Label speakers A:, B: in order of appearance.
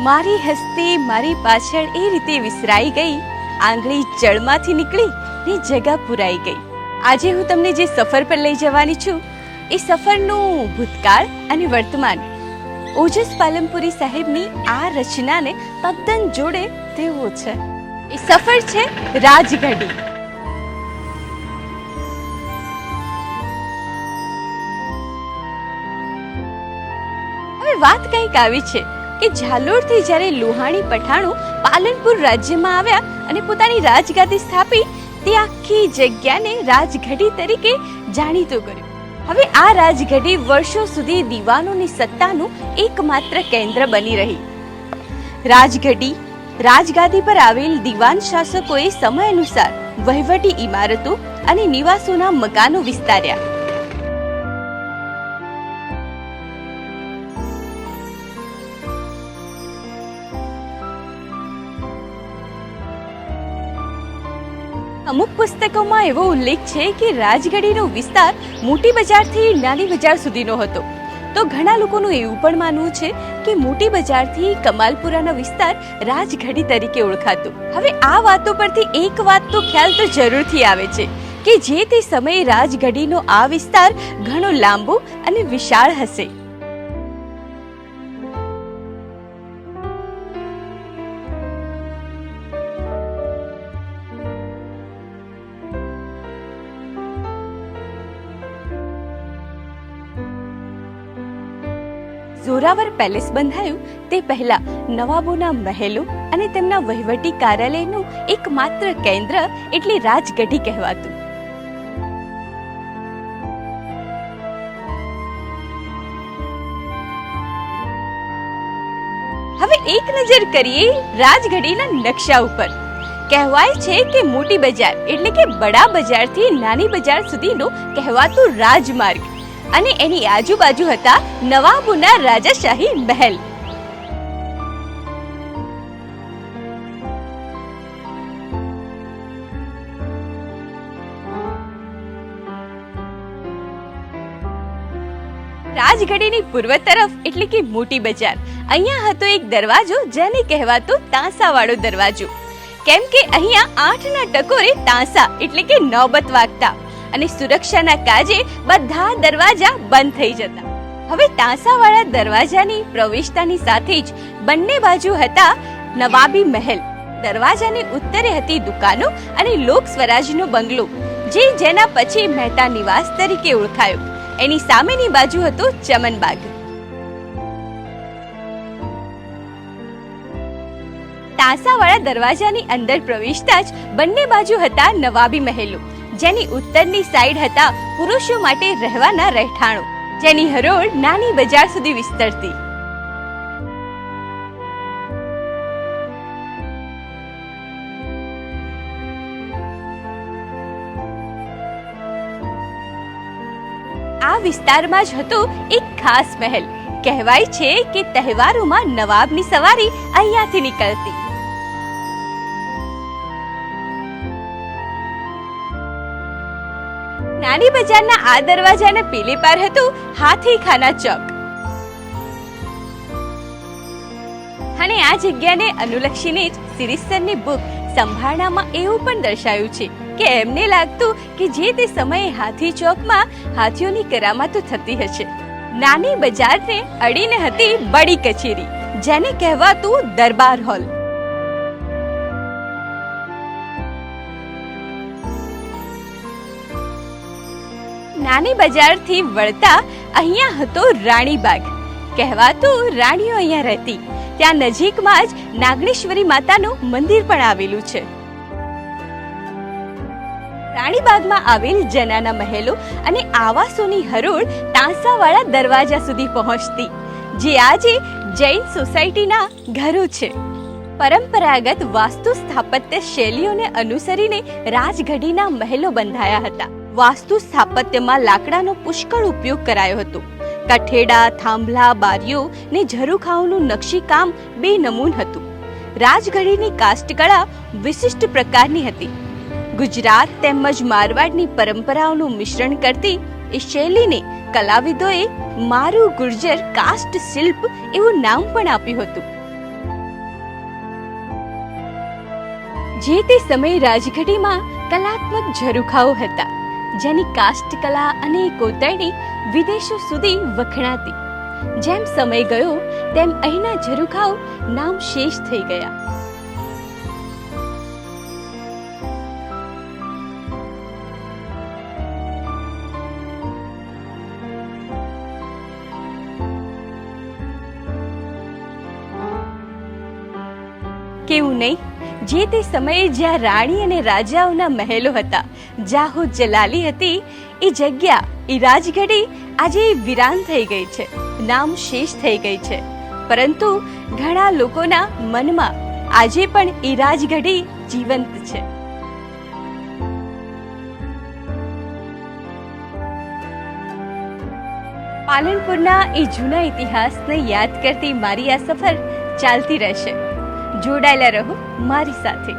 A: મારી હસ્તી મારી પાછળ એ રીતે વિસરાઈ ગઈ. આંગળી જળમાંથી નીકળી ને જગા પુરાઈ ગઈ. આજે હું તમને જે સફર પર લઈ જવાની છું, એ સફરનું ભૂતકાળ અને વર્તમાન. ઓજસ પાલમપુરી સાહેબની આ રચનાને તદ્દન જોડે તેવો છે. એ સફર છે રાજગઢી. હવે વાત કંઈક આવી છે. કે ઝાલોરથી જ્યારે લોહાણી પઠાણો પાલનપુર રાજ્યમાં આવ્યા અને પોતાની રાજગાદી સ્થાપી, તે આખી જગ્યાને રાજગઢી તરીકે જાણીતું કર્યું. હવે આ રાજગઢી વર્ષો સુધી દીવાનોની સત્તાનું એકમાત્ર કેન્દ્ર બની રહી. રાજગઢી રાજગાદી પર આવેલ દીવાન શાસકોએ સમય અનુસાર વહીવટી ઇમારતો અને નિવાસોના મકાનો વિસ્તાર્યા. અમુક પુસ્તકોમાં એવો ઉલ્લેખ છે કે રાજગઢીનો વિસ્તાર મોટી બજારથી નાની બજાર સુધીનો હતો. તો ઘણા લોકોનું એવું પણ માનવું છે કે મોટી બજારથી કમાલપુરાનો વિસ્તાર રાજગઢી તરીકે ઓળખાતો. હવે આ વાતો પરથી એક વાત તો ખ્યાલ તો જરૂરથી આવે છે કે જે તે સમયે રાજગઢીનો આ વિસ્તાર ઘણો લાંબો અને વિશાળ હશે. ઝોરાવર પેલેસ બંધાયું તે પહેલા નવાબોના મહેલો અને તેમના વહીવટી કાર્યાલયનું એકમાત્ર કેન્દ્ર એટલે રાજગઢી કહેવાતું. હવે એક નજર કરીએ રાજગઢીના નકશા ઉપર. કહેવાય છે કે મોટી બજાર એટલે કે બડા બજારથી નાની બજાર સુધીનો કહેવાતો રાજમાર્ગ. અને એની આજુબાજુ હતા નવાબોના રાજાશાહી મહેલ. રાજગઢીની પૂર્વ તરફ એટલે કે મોટી બજાર. અહીંયા હતો એક દરવાજો જેને કહેવાતો તાંસાવાળો દરવાજો. કેમ કે અહીંયા આઠના ટકોરે તાંસા એટલે કે નોબત વાગતા. અને સુરક્ષાના કાજે બધા દરવાજા બંધ થઈ જતા. હવે તાંસાવાળા દરવાજાની પ્રવેશતાની સાથે જ બંને બાજુ હતા નવાબી મહેલ. દરવાજાની ઉત્તરે હતી દુકાનો અને લોક સ્વરાજનો બંગલો, જે જેના પછી મહેતા નિવાસ તરીકે ઓળખાયો. એની સામેની બાજુ હતો ચમનબાગ. તાંસાવાળા દરવાજાની અંદર પ્રવેશતા જ બંને બાજુ હતા નવાબી મહેલો જેની ઉત્તરની સાઈડ હતા પુરુષો માટે રહેવાના રહેઠાણો, જેની હરોળ નાની બજાર સુધી વિસ્તરતી. આ વિસ્તારમાં જ હતો એક ખાસ મહેલ. કહેવાય છે કે તહેવારોમાં નવાબની સવારી અહીંયાથી નીકળતી. નાની બજારના આ દરવાજાના પેલી પાર હતું હાથીખાના ચોક. અને આ જગ્યાને અનુલક્ષીને જ સિરીસરની બુક સંભાળનામાં એવું પણ દર્શાવ્યું છે કે એમને લાગતું કે જે તે સમયે હાથી ચોકમાં હાથીઓની કરામાતો થતી હશે. નાની બજારને અડીને હતી બડી કચેરી, જેને કહેવાતું દરબાર હોલ. નાની બજારથી વળતા અહીંયા હતો રાણીબાગ. કહેવાતું રાણીઓ અહીંયા રહેતી. ત્યાં નજીકમાં જ નાગણેશ્વરી માતાનું મંદિર પણ આવેલું છે. રાણીબાગમાં આવેલ જનાના મહેલો અને આવાસોની હરોળ તાંસાવાળા દરવાજા સુધી પહોંચતી, જે આજે જૈન સોસાયટીના ઘરો છે. પરંપરાગત વાસ્તુ સ્થાપત્ય શૈલીઓને અનુસરીને રાજગઢીના મહેલો બંધાયા હતા. વાસ્તુ સ્થાપત્યમાં લાકડાનો પુષ્કળ ઉપયોગ કરાયો હતો. કઠેડા, થાંભલા, બારીઓ ને ઝરૂખાઓનું નકશીકામ બે નમૂન હતું. રાજઘડીની કાષ્ટકળા વિશિષ્ટ પ્રકારની હતી. ગુજરાત તેમજ મારવાડની પરંપરાઓનું મિશ્રણ કરતી એ શૈલીને કલાવિદોએ મારું ગુર્જર કાસ્ટ શિલ્પ એવું નામ પણ આપ્યું હતું. જે તે સમયે રાજઘડીમાં કલાત્મક ઝરૂખાઓ હતા. જેની કાસ્ટ કલા અને કોતરણી વિદેશો સુધી વખણાતી. જેમ સમય ગયો, તેમ અહીંના ઝરૂખાઓ નામ શેષ થઈ ગયા. કેવું નહીં? જે તે સમયે જ્યાં રાણી અને રાજાઓના મહેલો હતા જાહો જલાલી હતી, એ જગ્યા, એ રાજગઢી આજે વિરાન થઈ ગઈ છે, નામ શેષ થઈ ગઈ છે. પરંતુ ઘણા લોકોના મનમાં આજે પણ એ રાજગઢી જીવંત છે. પાલનપુરના એ જૂના ઇતિહાસને યાદ કરતી મારી આ સફર ચાલતી રહેશે. જોડાયેલા રહો મારી સાથે.